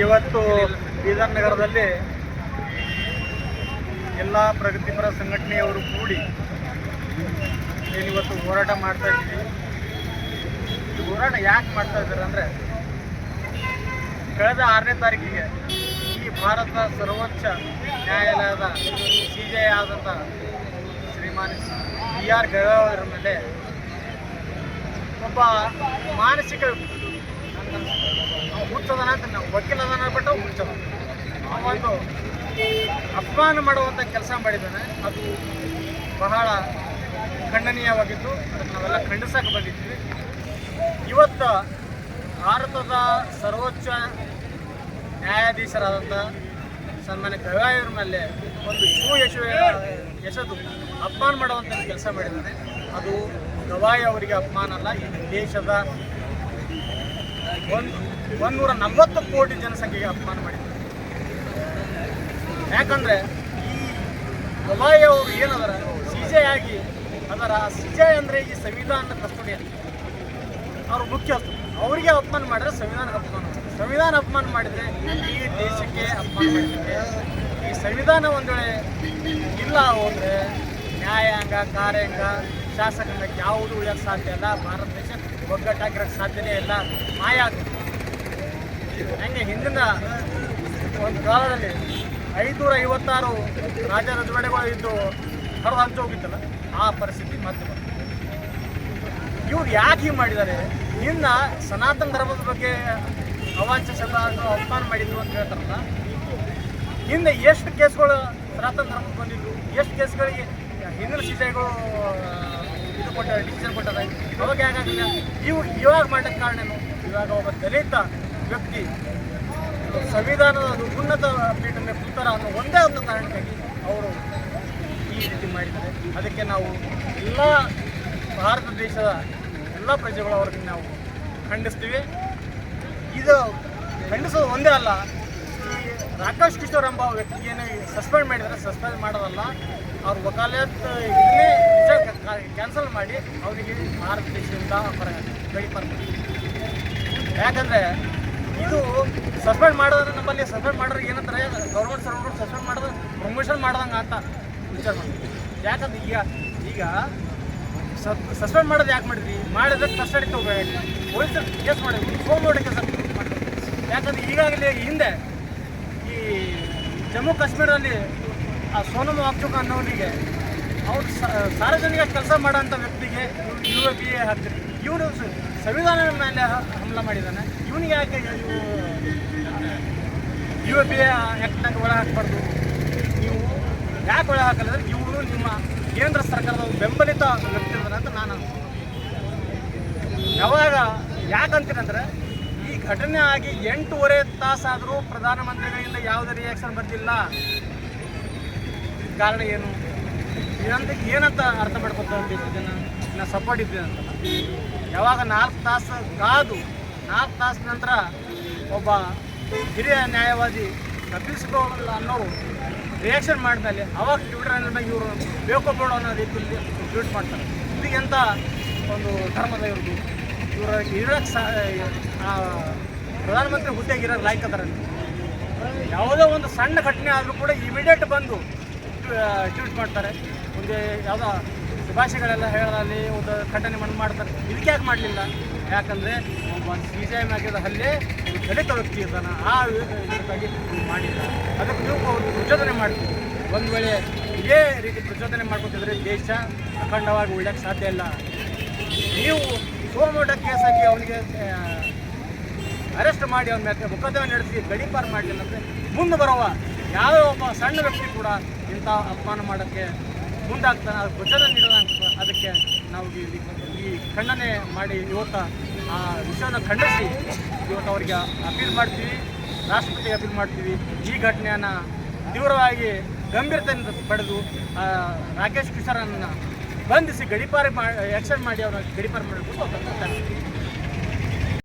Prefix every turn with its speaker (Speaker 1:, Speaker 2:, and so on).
Speaker 1: ಇವತ್ತು ಬೀದರ್ ನಗರದಲ್ಲಿ ಎಲ್ಲ ಪ್ರಗತಿಪರ ಸಂಘಟನೆಯವರು ಕೂಡಿ ಏನಿವತ್ತು ಹೋರಾಟ ಮಾಡ್ತಾ ಇದ್ದೀವಿ. ಹೋರಾಟ ಯಾಕೆ ಮಾಡ್ತಾ ಇದ್ದಾರೆ ಅಂದರೆ ಕಳೆದ ಆರನೇ ತಾರೀಕಿಗೆ ಈ ಭಾರತದ ಸರ್ವೋಚ್ಚ ನ್ಯಾಯಾಲಯದ ಸಿ ಜೆ ಆದಂಥ ಶ್ರೀಮಾನ್ ಬಿ ಆರ್ ಗವಾಯವರ ಮೇಲೆ ಒಬ್ಬ ಮಾನಸಿಕ ಹುಚ್ಚದನ ಅಂತ ನಾವು ವಕೀಲ ಅದನ್ನ ಬಿಟ್ಟು ಹುಚ್ಚದ ಒಂದು ಅಪಮಾನ ಮಾಡುವಂಥ ಕೆಲಸ ಮಾಡಿದ್ದಾನೆ. ಅದು ಬಹಳ ಖಂಡನೀಯವಾಗಿತ್ತು ಅದನ್ನು ನಾವೆಲ್ಲ ಖಂಡಿಸಕ್ಕೆ ಬಂದಿದ್ವಿ ಇವತ್ತು ಭಾರತದ ಸರ್ವೋಚ್ಚ ನ್ಯಾಯಾಧೀಶರಾದಂಥ ಸನ್ಮಾನ್ಯ ಗವಾಯವ್ರ ಮೇಲೆ ಒಂದು ಶೂ ಯಶು ಎಸೆದು ಅಪಮಾನ ಮಾಡುವಂಥ ಕೆಲಸ ಮಾಡಿದ್ದಾನೆ. ಅದು ಗವಾಯಿ ಅವರಿಗೆ ಅಪಮಾನ ಅಲ್ಲ, ಈ ದೇಶದ ಒಂದು ಒಂದೂರ ನಲವತ್ತು ಕೋಟಿ ಜನಸಂಖ್ಯೆಗೆ ಅಪಮಾನ ಮಾಡಿದ್ದಾರೆ ಯಾಕಂದ್ರೆ ಈ ಗವಾಯಿ ಅವರು ಏನದರ, ಸಿಜೆ ಆಗಿ ಅದರ ಸಿಜೆ ಅಂದರೆ ಈ ಸಂವಿಧಾನ ಕಸ್ತೂರಿ ಅವ್ರು ಮುಖ್ಯ ಅವರಿಗೆ ಅಪಮಾನ ಮಾಡಿದ್ರೆ ಸಂವಿಧಾನ ಅಪಮಾನ ಸಂವಿಧಾನ ಅಪಮಾನ ಮಾಡಿದ್ರೆ ಈ ದೇಶಕ್ಕೆ ಅಪಮಾನ ಮಾಡಿದ್ರೆ ಈ ಸಂವಿಧಾನ ಒಂದು ವೇಳೆ ಇಲ್ಲ ಹೋದ್ರೆ ನ್ಯಾಯಾಂಗ, ಕಾರ್ಯಾಂಗ, ಶಾಸಕಾಂಗಕ್ಕೆ ಯಾವುದು ಉಳಿಯೋಕ್ಕೆ ಸಾಧ್ಯ ಇಲ್ಲ. ಭಾರತ ದೇಶ ಒಗ್ಗಟ್ಟಾಗಿರೋಕ್ಕೆ ಸಾಧ್ಯನೇ ಇಲ್ಲ. ಮಾಯ ಆಗುತ್ತೆ ಹಂಗೆ ಹಿಂದಿನ ಒಂದು ಕಾಲದಲ್ಲಿ ಐದುನೂರ ಐವತ್ತಾರು ರಾಜ ರಜವಾಡೆಗಳು ಇದ್ದು ಹೊರ ಹಂಚು ಹೋಗಿತ್ತಲ್ಲ, ಆ ಪರಿಸ್ಥಿತಿ ಮತ್ತೆ ಬಂತು. ಇವ್ರು ಯಾಕೆ ಹೀಗೆ ಮಾಡಿದ್ದಾರೆ? ಇನ್ನ ಸನಾತನ ಧರ್ಮದ ಬಗ್ಗೆ ಅವಾಂಛ ಶಬ್ದ ಅಥವಾ ಅಪಮಾನ ಮಾಡಿದ್ರು ಅಂತ ಹೇಳ್ತಾರಲ್ಲ ಹಿಂದೆ ಎಷ್ಟು ಕೇಸ್ಗಳು ಸನಾತನ ಧರ್ಮಕ್ಕೆ ಬಂದಿದ್ದು ಎಷ್ಟು ಕೇಸ್ಗಳಿಗೆ ಹಿಂದಿನ ಶಿಕ್ಷೆಗಳು ಇದು ಕೊಟ್ಟ ಡಿಸಿಷನ್ ಕೊಟ್ಟದ ಅವಾಗ ಯಾಕಾಗಲಿಲ್ಲ? ಇವು ಇವಾಗ ಮಾಡಕ್ಕೆ ಕಾರಣ ಏನು ಇವಾಗ ಒಬ್ಬ ದಲಿತ ವ್ಯಕ್ತಿ ಸಂವಿಧಾನದ ಅದು ಉನ್ನತ ಮೇಲೆ ಕೂತಾರ ಅನ್ನೋ ಒಂದೇ ಒಂದು ಕಾರಣಕ್ಕಾಗಿ ಅವರು ಈ ರೀತಿ ಮಾಡಿದ್ದಾರೆ. ಅದಕ್ಕೆ ನಾವು ಎಲ್ಲ ಭಾರತ ದೇಶದ ಎಲ್ಲ ಪ್ರಜೆಗಳು ಅವ್ರಿಗೆ ನಾವು ಖಂಡಿಸ್ತೀವಿ. ಇದು ಖಂಡಿಸೋದು ಒಂದೇ ಅಲ್ಲ. ಈ ರಾಕೇಶ್ ಕಿಶೋರ್ ಎಂಬ ವ್ಯಕ್ತಿಯನ್ನು ಸಸ್ಪೆಂಡ್ ಮಾಡಿದರೆ ಸಸ್ಪೆಂಡ್ ಮಾಡೋದಲ್ಲ. ಅವ್ರ ವಕಾಲತ್ ಇದನ್ನೇ ಕ್ಯಾನ್ಸಲ್ ಮಾಡಿ ಅವರಿಗೆ ಭಾರತ ದೇಶದಿಂದ ಹೊರ ಕೈ ಯಾಕಂದರೆ ಇದು ಸಸ್ಪೆಂಡ್ ಮಾಡೋದ್ರೆ ನಮ್ಮಲ್ಲಿ ಸಸ್ಪೆಂಡ್ ಮಾಡೋರು ಏನಂತಾರೆ ಗೌರ್ಮೆಂಟ್ ಸರ್ವರ್ ಸಸ್ಪೆಂಡ್ ಮಾಡೋದು ಪ್ರಮೋಷನ್ ಮಾಡ್ದಂಗೆ ಅಂತ ವಿಚಾರ ಮಾಡಿ ಯಾಕಂದ್ರೆ ಈಗ ಈಗ ಸಸ್ಪೆಂಡ್ ಮಾಡೋದು ಯಾಕೆ ಮಾಡಿದ್ರಿ? ಮಾಡಿದ್ರೆ ಕಸ್ಟಡಿ ತಗೋಬೇಕು ಪೊಲೀಸರು ಕೇಸ್ ಮಾಡಿದ್ವಿ ಫೋನ್ ಮಾಡಿ. ಕೆಲಸ ಯಾಕಂದ್ರೆ ಈಗಾಗಲೇ ಹಿಂದೆ ಈ ಜಮ್ಮು ಕಾಶ್ಮೀರದಲ್ಲಿ ಆ ಸೋನಮ್ ವಾಕ್ಚುಕ್ ಅನ್ನೋನಿಗೆ ಅವ್ರು ಸಾರ್ವಜನಿಕ ಕೆಲಸ ಮಾಡೋಂಥ ವ್ಯಕ್ತಿಗೆ ಯು ಬಿ ಎ ಹಾಕ್ತಾರೆ ಇವನು ಸಂವಿಧಾನದ ಮೇಲೆ ಹಮಲ ಮಾಡಿದ್ದಾನೆ. ಇವನಿಗೆ ಯಾಕೆ ಯು ಬಿ ಎ ಆ್ಯಕ್ಟ್ನಾಗ ಒಳ ಹಾಕ್ಬಾರ್ದು? ನೀವು ಯಾಕೆ ಒಳ ಹಾಕಲ್ಲ ಇವರು ನಿಮ್ಮ ಕೇಂದ್ರ ಸರ್ಕಾರದ ಬೆಂಬಲಿತ ವ್ಯಕ್ತಿ ಅಂತ ನಾನು ಯಾವಾಗ ಯಾಕಂತೀನಂದ್ರೆ ಈ ಘಟನೆ ಆಗಿ ಎಂಟೂವರೆ ತಾಸಾದರೂ ಪ್ರಧಾನಮಂತ್ರಿಗಳಿಂದ ಯಾವುದೇ ರಿಯಾಕ್ಷನ್ ಬರ್ತಿಲ್ಲ ಕಾರಣ ಏನು? ಏನಂತ ಅರ್ಥ ಮಾಡ್ಕೊತ ಸಪೋರ್ಟ್ ಇದ್ದೀನಿ ಅಂತ. ಯಾವಾಗ ನಾಲ್ಕು ತಾಸು ಕಾದು, ನಾಲ್ಕು ತಾಸು ನಂತರ ಒಬ್ಬ ಹಿರಿಯ ನ್ಯಾಯವಾದಿ ತಪ್ಪಿಸ್ಕೋಲ್ಲ ಅನ್ನೋ ರಿಯಾಕ್ಷನ್ ಮಾಡಿದ್ಮೇಲೆ ಅವಾಗ ಟ್ವಿಟರ್ ಇವರು ಬೇಕು ಬೇಡ ಅನ್ನೋ ರೀತಿಯಲ್ಲಿ ಟ್ವೀಟ್ ಮಾಡ್ತಾರೆ. ಇದು ಎಂಥ ಒಂದು ಧರ್ಮದ ಇವ್ರದ್ದು ಇವರ ಇರೋಕ್ಕೆ ಸಹ ಪ್ರಧಾನಮಂತ್ರಿ ಹುದ್ದೆಗೆ ಇರೋಕ್ಕೆ ಲಾಯ್ಕ್ ಯಾವುದೋ ಒಂದು ಸಣ್ಣ ಘಟನೆ ಆದರೂ ಕೂಡ ಇಮಿಡಿಯೇಟ್ ಬಂದು ಟ್ವೀಟ್ ಮಾಡ್ತಾರೆ. ಒಂದು ಯಾವುದೋ ಶುಭಾಶಯಗಳೆಲ್ಲ ಹೇಳೋದಲ್ಲಿ ಒಂದು ಖಂಡನೆ ಮಣ್ಣು ಮಾಡ್ತಾರೆ. ಇದಕ್ಕೆ ಯಾಕೆ ಮಾಡಲಿಲ್ಲ? ಯಾಕಂದರೆ ಒಬ್ಬ ಸಿ ಜಿ ಎಂ ಆಗಿದ್ದ ಹಲ್ಲೆ ದಲಿತ ವ್ಯಕ್ತಿ ಆ ಇದಕ್ಕಾಗಿ ಮಾಡಿಲ್ಲ. ಅದಕ್ಕೆ ನೀವು ಒಂದು ಪ್ರಚೋದನೆ ಮಾಡ್ತೀವಿ. ಒಂದು ವೇಳೆ ಇದೇ ರೀತಿ ಪ್ರಚೋದನೆ ಮಾಡ್ಕೊತಿದ್ರೆ ದೇಶ ಅಖಂಡವಾಗಿ ಉಳಿಯೋಕ್ಕೆ ಸಾಧ್ಯ ಇಲ್ಲ. ನೀವು ಸೋಮೋಟ ಕೇಸ್ ಹಾಕಿ ಅವನಿಗೆ ಅರೆಸ್ಟ್ ಮಾಡಿ ಅವನ ಮೇಲೆ ಮೊಕದ್ದಮೆ ನಡೆಸಿ ಗಡೀಪಾರು ಮಾಡಲಿಲ್ಲ ಅಂದರೆ ಮುಂದೆ ಬರುವ ಯಾವ ಒಬ್ಬ ಸಣ್ಣ ವ್ಯಕ್ತಿ ಕೂಡ ಇಂಥ ಅಪಮಾನ ಮಾಡೋಕ್ಕೆ ಮುಂದಾಗ್ತಾನೆ. ಅದು ಪ್ರಚೋದನೆ ನೀಡೋದಂತ ಅದಕ್ಕೆ ನಾವು ಈ ಈ ಖಂಡನೆ ಮಾಡಿ ಇವತ್ತು ಆ ವಿಷಯವನ್ನು ಖಂಡಿಸಿ ಇವತ್ತು ಅವರಿಗೆ ಅಪೀಲ್ ಮಾಡ್ತೀವಿ, ರಾಷ್ಟ್ರಪತಿಗೆ ಅಪೀಲ್ ಮಾಡ್ತೀವಿ. ಈ ಘಟನೆಯನ್ನು ತೀವ್ರವಾಗಿ ಗಂಭೀರತೆಯಿಂದ ಪಡೆದು ರಾಕೇಶ್ ಕಿಶೋರನ್ನು ಬಂಧಿಸಿ ಗಡಿಪಾರಿ ಮಾಡಿ ಆ್ಯಕ್ಷನ್ ಮಾಡಿ ಅವರ ಗಡಿಪಾರು ಮಾಡಬೇಕು